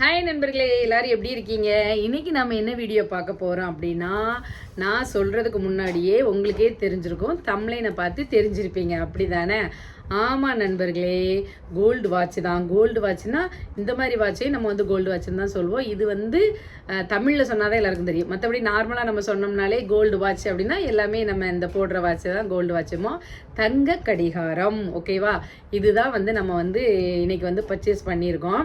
Hi நண்பர்களே. எல்லாரும் எப்படி இருக்கீங்க? இன்னைக்கு நம்ம என்ன வீடியோ பார்க்க போகிறோம் அப்படின்னா நான் சொல்கிறதுக்கு முன்னாடியே உங்களுக்கே தெரிஞ்சிருக்கும். தமிழைனை பார்த்து தெரிஞ்சிருப்பீங்க. அப்படிதானே? ஆமாம் நண்பர்களே. கோல்டு வாட்ச் தான். கோல்டு வாட்ச்னா இந்த மாதிரி வாட்சையும் நம்ம வந்து கோல்டு வாட்ச்னு தான் சொல்லுவோம் இது வந்து தமிழில் சொன்னால் தான் எல்லாருக்கும் தெரியும். மற்றபடி நார்மலாக நம்ம சொன்னோம்னாலே கோல்டு வாட்ச் அப்படின்னா எல்லாமே நம்ம இந்த போடுற வாட்ச் தான் கோல்டு வாட்சுமோ தங்க கடிகாரம். ஓகேவா இதுதான் வந்து நம்ம வந்து இன்றைக்கி வந்து பர்ச்சேஸ் பண்ணியிருக்கோம்.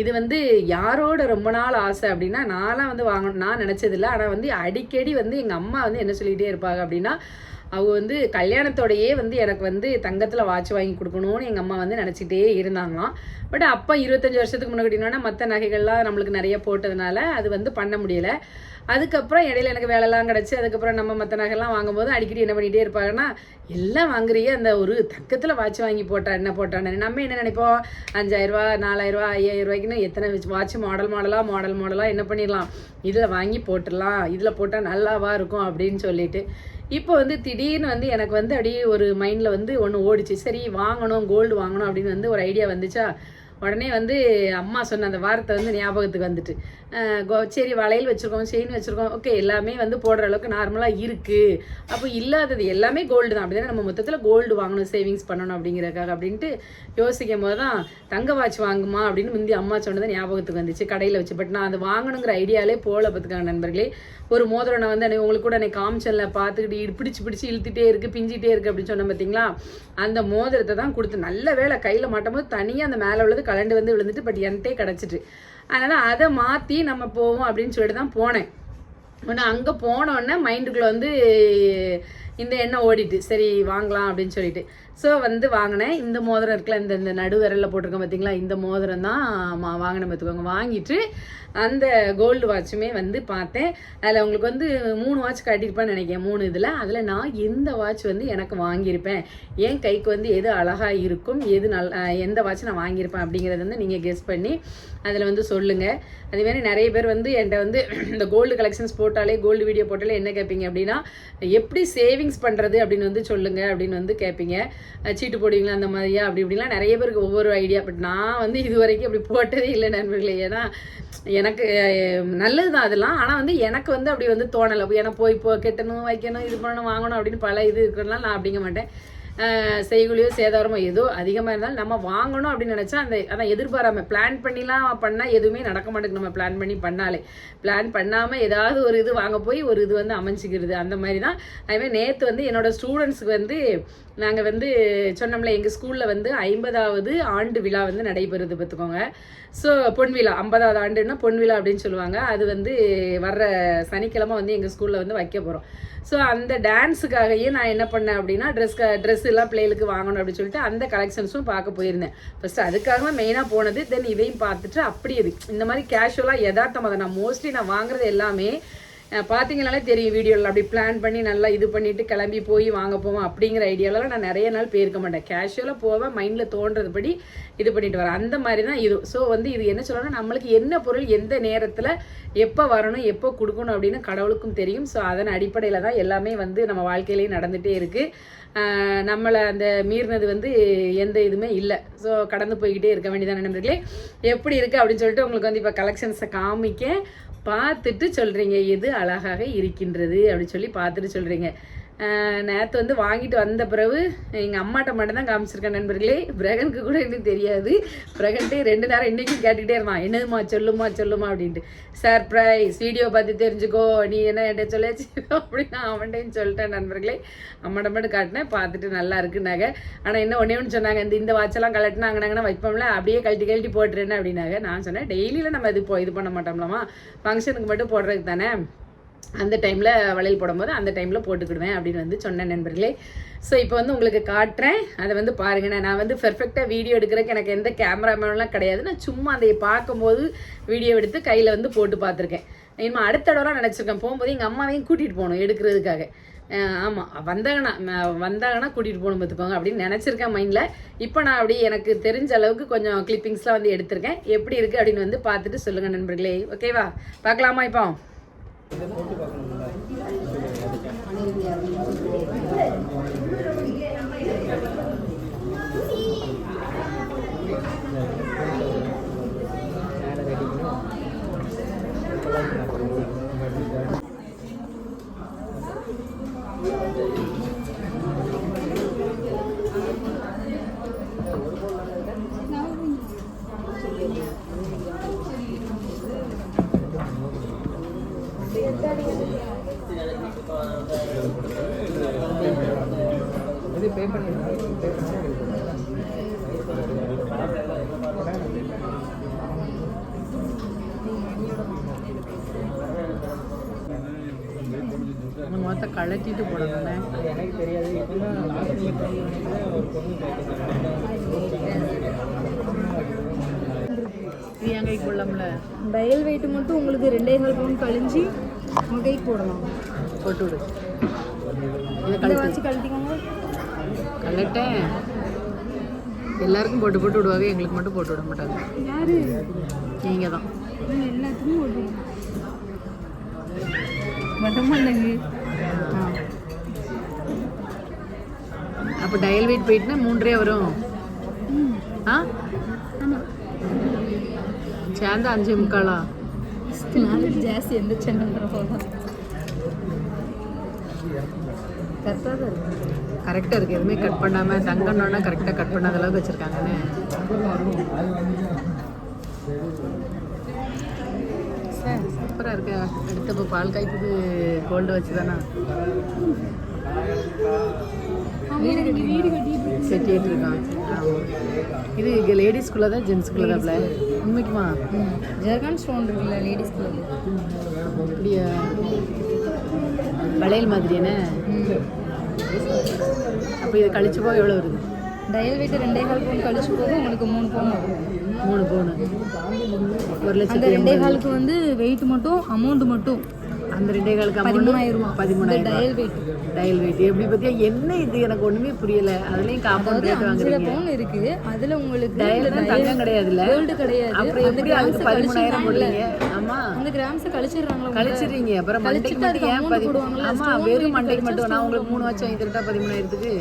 இது வந்து யாரோட ரொம்ப நாள் ஆசை அப்படின்னா நான்லாம் வந்து வாங்கணும் நான் நினச்சதில்ல. ஆனால் வந்து அடிக்கடி வந்து எங்கள் அம்மா வந்து என்ன சொல்லிகிட்டே இருப்பாங்க அப்படின்னா அவங்க வந்து கல்யாணத்தோடையே வந்து எனக்கு வந்து தங்கத்தில் வாட்ச் வாங்கி கொடுக்கணும்னு எங்கள் அம்மா வந்து நினச்சிக்கிட்டே இருந்தாங்களாம். பட் அப்பா இருபத்தஞ்சி வருஷத்துக்கு முன்னாடி மற்ற நகைகள்லாம் நம்மளுக்கு நிறைய போட்டதுனால அது வந்து பண்ண முடியல. அதுக்கப்புறம் இடையில எனக்கு வேலைலாம் கிடச்சி அதுக்கப்புறம் நம்ம மற்ற நகைலாம் வாங்கும்போது அடிக்கடி என்ன பண்ணிகிட்டே இருப்பாங்கன்னா எல்லாம் வாங்குறியே அந்த ஒரு தக்கத்தில் வாட்ச் வாங்கி போட்டா என்ன போட்டான்னு? நம்ம என்ன நினைப்போம்? அஞ்சாயிரரூவா நாலாயிரரூவா ஐயாயிரம் ரூபாய்க்குன்னு எத்தனை வாட்ச் மாடல் மாடலாக மாடல் மாடலாக என்ன பண்ணிடலாம்? இதில் வாங்கி போட்டுடலாம். இதில் போட்டால் நல்லாவா இருக்கும் அப்படின்னு சொல்லிட்டு இப்போ வந்து திடீர்னு வந்து எனக்கு வந்து அப்படியே ஒரு மைண்டில் வந்து ஒன்று ஓடிச்சு. சரி வாங்கணும் கோல்டு வாங்கணும் அப்படின்னு வந்து ஒரு ஐடியா வந்துச்சா? உடனே வந்து அம்மா சொன்ன அந்த வார்த்தை வந்து ஞாபகத்துக்கு வந்துட்டு. கோ- சரி வளையல் வச்சுருக்கோம் செயின் வச்சுருக்கோம். ஓகே எல்லாமே வந்து போடுற அளவுக்கு நார்மலாக இருக்குது அப்போ இல்லாதது எல்லாமே கோல்டு தான். அப்படி நம்ம மொத்தத்தில் கோல்டு வாங்கணும் சேவிங்ஸ் பண்ணணும் அப்படிங்கிறக்காக அப்படின்ட்டு யோசிக்கும் போது தான் தங்க வாட்ச் வாங்குமா அப்படின்னு முந்தி அம்மா சொன்னது ஞாபகத்துக்கு வந்துச்சு கடையில் வச்சு. பட் நான் அது வாங்கணுங்கிற ஐடியாலே போகல பார்த்துக்காங்க நண்பர்களே. ஒரு மோதிரம் நான் வந்து அன்னைக்கு உங்களுக்கு கூட எனக்கு காமிச்சல பார்த்துக்கிட்டு பிடிச்சி பிடிச்சி இழுத்துட்டே இருக்கு பிஞ்சிட்டே இருக்கு அப்படின்னு சொன்னேன் பார்த்தீங்களா அந்த மோதிரத்தை தான் கொடுத்து நல்ல வேலை கையில் மாட்டும் போது தனியாக அந்த மேலே உள்ளது கலண்டு வந்து விழுந்துட்டு பட் என்கிட்டே கிடச்சிட்டு. அதனால் அதை மாற்றி நம்ம போவோம் அப்படின்னு சொல்லிட்டு தான் போனேன். ஒன்று அங்கே போனோடனே மைண்டுக்குள்ளே வந்து இந்த எண்ணெய் ஓடிட்டு சரி வாங்கலாம் அப்படின்னு சொல்லிட்டு. ஸோ வந்து வாங்கினேன். இந்த மோதிரம் இருக்குல்ல இந்த இந்த நடுவரில் போட்டிருக்கோம் போட்டிருக்கேன் பார்த்தீங்களா இந்த மோதிரம் தான் மா- வாங்கினேன் பார்த்துக்கோங்க வாங்கிட்டு அந்த கோல்டு வாட்சுமே வந்து பார்த்தேன். அதில் உங்களுக்கு வந்து மூணு வாட்ச் காட்டியிருப்பேன்னு நினைக்கிறேன். மூணு இதில். அதில் நான் எந்த வாட்ச் வந்து எனக்கு வாங்கியிருப்பேன்? என் கைக்கு வந்து எது அழகாக இருக்கும்? எது நல் எந்த வாட்ச் நான் வாங்கியிருப்பேன் அப்படிங்கிறத வந்து நீங்கள் கெஸ் பண்ணி அதில் வந்து சொல்லுங்கள் அதே நிறைய பேர் வந்து என்கிட்ட வந்து இந்த கோல்டு கலெக்ஷன்ஸ் போட்டாலே கோல்டு வீடியோ போட்டாலே என்ன கேட்பீங்க அப்படின்னா எப்படி சேவிங் சேவிங்ஸ் பண்ணுறது அப்படின்னு வந்து சொல்லுங்கள் அப்படின்னு வந்து கேட்பீங்க சீட்டு போடுவீங்களா அந்த மாதிரியா அப்படி இப்படிலாம் நிறைய பேருக்கு ஒவ்வொரு ஐடியா பட் நான் வந்து இது வரைக்கும் அப்படி போட்டதே இல்லை நண்பர்களே. ஏன்னா எனக்கு நல்லது தான் அதெல்லாம். ஆனால் வந்து எனக்கு வந்து அப்படி வந்து தோணலை. ஏன்னா போய் இப்போ கெட்டணும் வைக்கணும் இது பண்ணணும் வாங்கணும் அப்படின்னு பல இது இருக்கிறதுனால நான் அப்படிங்க மாட்டேன். செய்குலியோ சேதாரமோ ஏதோ அதிகமாக இருந்தாலும் நம்ம வாங்கணும் அப்படின்னு நினச்சா அந்த அதான் எதிர்பாராம பிளான் பண்ணிலாம் பண்ணால் எதுவுமே நடக்க மாட்டேங்குது. நம்ம பிளான் பண்ணி பண்ணாலே. பிளான் பண்ணாமல் ஏதாவது ஒரு இது வாங்க போய் ஒரு இது வந்து அமைஞ்சிக்கிறது. அந்த மாதிரி தான் அதுமாதிரி நேற்று வந்து என்னோடய ஸ்டூடெண்ட்ஸுக்கு வந்து நாங்கள் வந்து சொன்னோம்ல எங்கள் ஸ்கூலில் வந்து ஐம்பதாவது ஆண்டு விழா வந்து நடைபெறுது பார்த்துக்கோங்க. ஸோ பொன் விழா ஐம்பதாவது ஆண்டுன்னா பொன் விழா அப்படின்னு சொல்லுவாங்க. அது வந்து வர்ற சனிக்கிழமை வந்து எங்கள் ஸ்கூலில் வந்து வைக்க போகிறோம் ஸோ அந்த டான்ஸுக்காகவே நான் என்ன பண்ணேன் அப்படின்னா ட்ரெஸ் ட்ரெஸ் எல்லாம் பிள்ளைகளுக்கு வாங்கணும் அப்படின்னு சொல்லிட்டு அந்த கலெக்ஷன்ஸும் பார்க்க போயிருந்தேன். ஃபஸ்ட்டு அதுக்காக மெயினாக போனது தென் இதையும் பார்த்துட்டு அப்படி இது. இந்த மாதிரி கேஷுவலாக யதார்த்தமாக நான் மோஸ்ட்லி நான் வாங்குறது எல்லாமே பார்த்தீங்கனாலே தெரியும் வீடியோவில் அப்படி பிளான் பண்ணி நல்லா இது பண்ணிவிட்டு கிளம்பி போய் வாங்க போவோம் அப்படிங்கிற ஐடியாலலாம் நான் நிறைய நாள் போயிருக்க மாட்டேன். கேஷுவலாக போவேன் மைண்டில் தோன்றதுபடி இது பண்ணிட்டு வரேன். அந்த மாதிரி தான் இது. ஸோ வந்து இது என்ன சொல்லணும்னா நம்மளுக்கு என்ன பொருள் எந்த நேரத்தில் எப்போ வரணும் எப்போ கொடுக்கணும் அப்படின்னு கடவுளுக்கும் தெரியும். ஸோ அதன் அடிப்படையில் தான் எல்லாமே வந்து நம்ம வாழ்க்கையிலேயே நடந்துகிட்டே இருக்குது நம்மளை அந்த மீறினது வந்து எந்த இதுவுமே இல்லை. ஸோ கடந்து போய்கிட்டே இருக்க வேண்டியதான நண்பர்களே? எப்படி இருக்குது அப்படின்னு சொல்லிட்டு உங்களுக்கு வந்து இப்போ கலெக்ஷன்ஸை காமிக்க பார்த்துட்டு சொல்கிறீங்க எது அழகாக இருக்கின்றது அப்படின்னு சொல்லி பார்த்துட்டு சொல்கிறீங்க நேற்று வந்து வாங்கிட்டு வந்த பிறகு எங்கள் அம்மாட்ட மட்டும்தான் காமிச்சிருக்கேன் நண்பர்களே. பிரகனுக்கு கூட இன்னும் தெரியாது. பிரகன்ட்டே ரெண்டு நேரம் இன்றைக்கும் கேட்டுக்கிட்டே இருந்தான். என்னதுமா சொல்லுமா சொல்லுமா அப்படின்ட்டு. சர்ப்ரைஸ் வீடியோ பார்த்து தெரிஞ்சுக்கோ. நீ என்ன என்கிட்ட சொல்லியாச்சு? அப்படின்னு நான் அவன்கிட்டையும் சொல்லிட்டேன் நண்பர்களே. அம்மாட்ட மட்டும் காட்டினேன். பார்த்துட்டு நல்லா இருக்குனாங்க ஆனால் என்ன ஒன்றே ஒன்று சொன்னாங்க. இந்த இந்த வாட்செல்லாம் கலட்டினாங்கன்னாங்கன்னா வைப்போம்ல? அப்படியே கழட்டி கழட்டி போட்டுருன்னு அப்படின்னாங்க. நான் சொன்னேன் டெய்லியில் நம்ம இது போ இது பண்ண மாட்டோம்லாமா ஃபங்க்ஷனுக்கு மட்டும் போடுறதுக்கு தானே? அந்த டைமில் வளையல் போடும்போது அந்த டைமில் போட்டுக்கிடுவேன் அப்படின்னு வந்து சொன்னேன் நண்பர்களே. ஸோ இப்போ வந்து உங்களுக்கு காட்டுறேன். அதை வந்து பாருங்கண்ணே நான் வந்து பெர்ஃபெக்டாக வீடியோ எடுக்கிறதுக்கு எனக்கு எந்த கேமராமேன்லாம் கிடையாது. நான் சும்மா அதை பார்க்கும்போது வீடியோ எடுத்து கையில் வந்து போட்டு பார்த்துருக்கேன். இனிமேல் அடுத்த தடவை நினச்சிருக்கேன். போகும்போது எங்கள் அம்மாவையும் கூட்டிகிட்டு போகணும் எடுக்கிறதுக்காக. ஆமாம் வந்தாங்கன்னா நான் வந்தாங்கன்னா கூட்டிகிட்டு போகணும் பார்த்துக்கோங்க அப்படின்னு நினச்சிருக்கேன் மைண்டில் இப்போ நான் அப்படி எனக்கு தெரிஞ்ச அளவுக்கு கொஞ்சம் கிளிப்பிங்ஸ்லாம் வந்து எடுத்திருக்கேன். எப்படி இருக்குது அப்படின்னு வந்து பார்த்துட்டு சொல்லுங்கள் நண்பர்களே. ஓகேவா பார்க்கலாமா இப்போ? இது பே பண்ணிடுறேன் பே மொத்த கழட்டிட்டு போடணும்ல எனக்கு தெரியாது இது கைக்கு போடலாம்ல டயல் வெயிட் மட்டும் உங்களுக்கு ரெண்டே கால் பவுன் கழிஞ்சு உங்கள் கைக்கு போடலாம் போட்டு விடு. இதை இதை வச்சு கழட்டிக்கோங்க. கழட்டேன் எல்லாருக்கும் போட்டு போட்டு விடுவாங்க எங்களுக்கு மட்டும் போட்டு விட மாட்டாங்க. யாரு? நீங்கள் தான் அப்போ டயல் வெயிட் போயிட்டுனா மூன்றே வரும். ஆ? சேர்ந்து அஞ்சு முக்காலா? ஜாஸ்தி எந்த போதும். கரெக்டாக தான் இருக்கு. கரெக்டாக இருக்குது எதுவுமே கட் பண்ணாமல் தங்கணுன்னா கரெக்டாக கட் பண்ணாத அளவுக்கு வச்சுருக்காங்கன்னு. சூப்பராக இருக்கு. அடுத்த இப்போ பால் காய்ப்புக்கு கோல்டு வச்சு தானே செட்டிட்டு இருக்கான். இது இங்கே லேடிஸ்குள்ளே தான் ஜென்ஸுக்குள்ளே தான் உண்மைக்குமா? ஜெர்கான் ஸ்டோன் இருக்குல்ல லேடிஸ்க்கு அது அப்படியா? வளையல் மாதிரி என்ன? அப்போ இது கழிச்சு போக எவ்வளோ வருது? டயல் வெயிட் ரெண்டே கால் பவுன் கழிச்சு போக உங்களுக்கு மூணு பவுன் வரும். மூணு பவுனு ஒரு அந்த லட்சத்தி ரெண்டே காலுக்கு வந்து வெயிட் மட்டும் அமௌண்ட் மட்டும். அந்த ரெண்டே காலுக்கு பதிமூணாயிரம் ரூபா. பதிமூணாயிரம் டயல் வெயிட் டயல் வெயிட் எப்படி பார்த்தியா என்ன இது? எனக்கு ஒன்றுமே புரியல. அதுலேயும் காம்பவுண்ட் ரேட் வாங்குறீங்க. பவுன் இருக்கு. அதுல உங்களுக்கு டயல் தான் தங்கம் கிடையாதுல்ல? கோல்டு கிடையாது. அப்புறம் எப்படி அதுக்கு பதிமூணாயிரம் போடுறீங்க? ஆமாம் அந்த கிராம்ஸ் கழிச்சிடுறாங்களா கழிச்சிடுறீங்க. அப்புறம் மண்டைக்கு மட்டும் ஏன் amount பதி போடுவாங்கல்ல, ஆமா stone வெறும் மண்டைக்கு மட்டும் நான் உங்களுக்கு மூணு வச்சு வாங்கி தரட்டா பதிமூணாயிரத்துக்கு?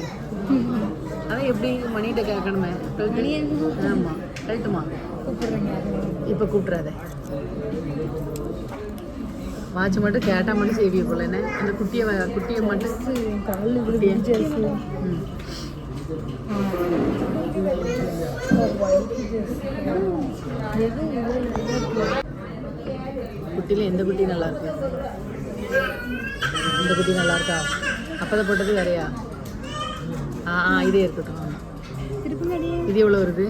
அதான் எப்படி மணிகிட்ட கேட்கணுமே. ஆமா. கழட்டுமா? கூப்பிடுறீங்க. இப்போ கூப்பிட்றாத வாட்ச் மட்டும் கேட்டா மட்டும் செய்விய போல. என்ன? அந்த குட்டியை குட்டியை மட்டும் காலில் குட்டியை குட்டியில எந்த குட்டி நல்லா இருக்கு? இந்த குட்டி நல்லா இருக்கா? அப்பதான் போட்டது வேறையா? ஆ ஆ இதே இருக்கட்டும். இது எவ்வளோ வருது?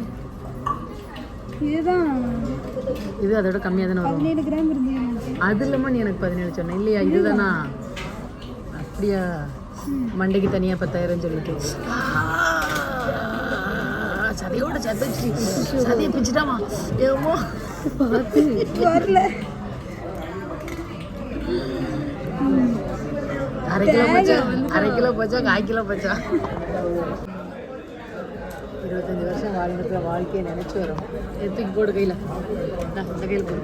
இதுதான். இது அதோட கம்மியாக தானே வரும் பதினேழு கிராம் இருந்தது அது இல்லாமல் நீ எனக்கு பதினேழு சொன்ன. இல்லையா இதுதானா? அப்படியா? மண்டைக்கு தனியாக பத்தாயிரம் சொல்லிட்டு. சதையோட சதைச்சு. சதையை பிச்சுட்டாமா ஏமோ பார்த்து வரல. அரை கிலோ போச்சா அரை கிலோ போச்சா கால் கிலோ போச்சா. இருபத்தஞ்சி வருஷம் வாழ்ந்துட்டு வாழ்க்கையை நினச்சி வரும். எடுத்துக்கு போடு கையில். இந்த கையில் போடு.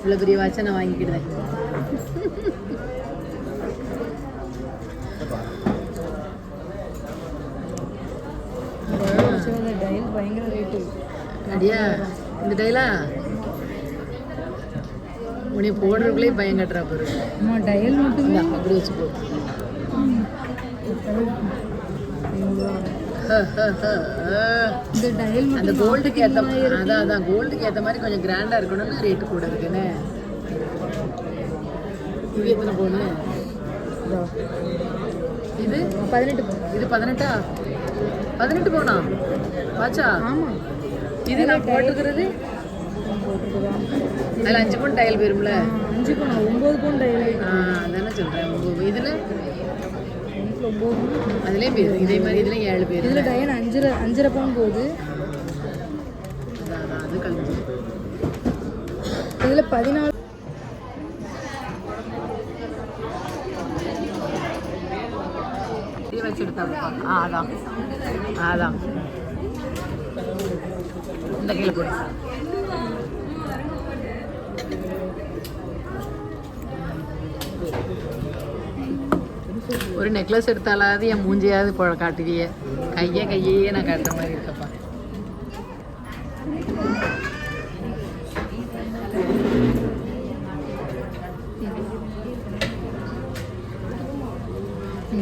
இவ்வளோ பெரிய வாட்சை நான் வாங்கிக்கிடுவேன். பயங்கர ரேட்டு அடியா இந்த டைலா? உன்னை போடுறதுக்குள்ளே பயம் கட்டுறா பாரு. அம்மா டயல் மட்டும். அப்படி வச்சு அந்த கோல்டுக்கு ஏற்ற அதான் அதான். கோல்டுக்கு ஏற்ற மாதிரி கொஞ்சம் கிராண்டாக இருக்கணும்னு ரேட்டு கூட இருக்குன்னு இது எத்தனை போகணு இது. பதினெட்டு இது பதினெட்டா? பதினெட்டு போனா பாச்சா? ஆமாம் இது நான் போட்டுக்கிறது அதில் அஞ்சு பவுன் டயல் போயிரும்ல? அஞ்சு பவுன் ஒம்பது பவுன் டயல் ஆ அதானே சொல்கிறேன் இதில்? அதுலேயும் போயிரு இதே மாதிரி இதுலேயும் ஏழு பேர் இதில் டயல் அஞ்சரை அஞ்சரை பவுன் போகுது. அதான் அதான் அது கழிஞ்சு இதில் பதினாலு வச்சு ஆ அதான். அதான். இந்த கையில் போடு. ஒரு நெக்லஸ் எடுத்தாலாவது என் மூஞ்சியாவது போட காட்டுவிய. கையே கையே நான் காட்டுற மாதிரி இருக்கப்பா.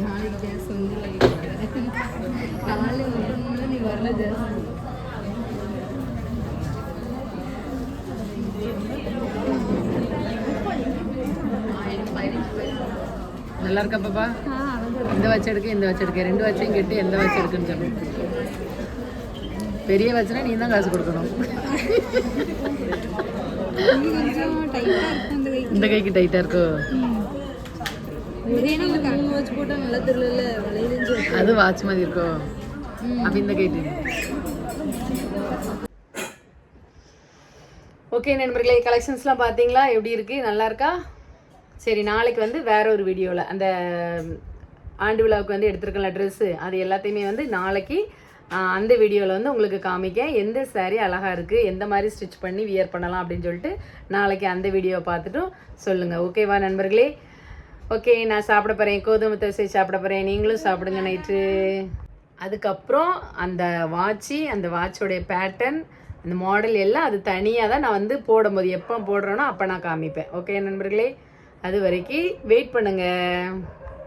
நாளைக்கு வந்து காலையில் நீ வரல ஜாஸ்தி. நல்லா இருக்கா பாப்பா? இந்த வாட்ச் எடுக்க இந்த வாட்ச் எடுக்க. ரெண்டு வாட்சையும் கெட்டு எந்த வாட்ச் எடுக்குன்னு சொல்லு. பெரிய வாட்ச்னா நீ தான் காசு கொடுக்கணும். டைட்டாக இந்த கைக்கு டைட்டா இருக்கோ? வச்சு அது வாட்ச் மாதிரி இருக்கோ? அப்ப இந்த கைட்டு ஓகே நண்பர்களே கலெக்ஷன்ஸ்லாம் பார்த்தீங்களா எப்படி இருக்கு? நல்லா இருக்கா? சரி நாளைக்கு வந்து வேற ஒரு வீடியோவில் அந்த ஆண்டு விழாவுக்கு வந்து எடுத்திருக்கல ட்ரெஸ்ஸு அது எல்லாத்தையுமே வந்து நாளைக்கு அந்த வீடியோவில் வந்து உங்களுக்கு காமிக்க எந்த saree அழகாக இருக்குது எந்த மாதிரி ஸ்டிச் பண்ணி வியர் பண்ணலாம் அப்படின்னு சொல்லிட்டு நாளைக்கு அந்த வீடியோவை பார்த்துட்டும் சொல்லுங்கள் ஓகேவா நண்பர்களே? ஓகே நான் சாப்பிட போகிறேன் கோதுமை தோசை சாப்பிட போகிறேன் நீங்களும் சாப்பிடுங்க நைட்டு. அதுக்கப்புறம் அந்த வாட்சி அந்த வாட்சோடைய பேட்டர்ன் அந்த மாடல் எல்லாம் அது தனியாக தான் நான் வந்து போடும்போது எப்போ போடுறேனோ அப்போ நான் காமிப்பேன். ஓகே நண்பர்களே? அது வரைக்கும் வெயிட் பண்ணுங்கள்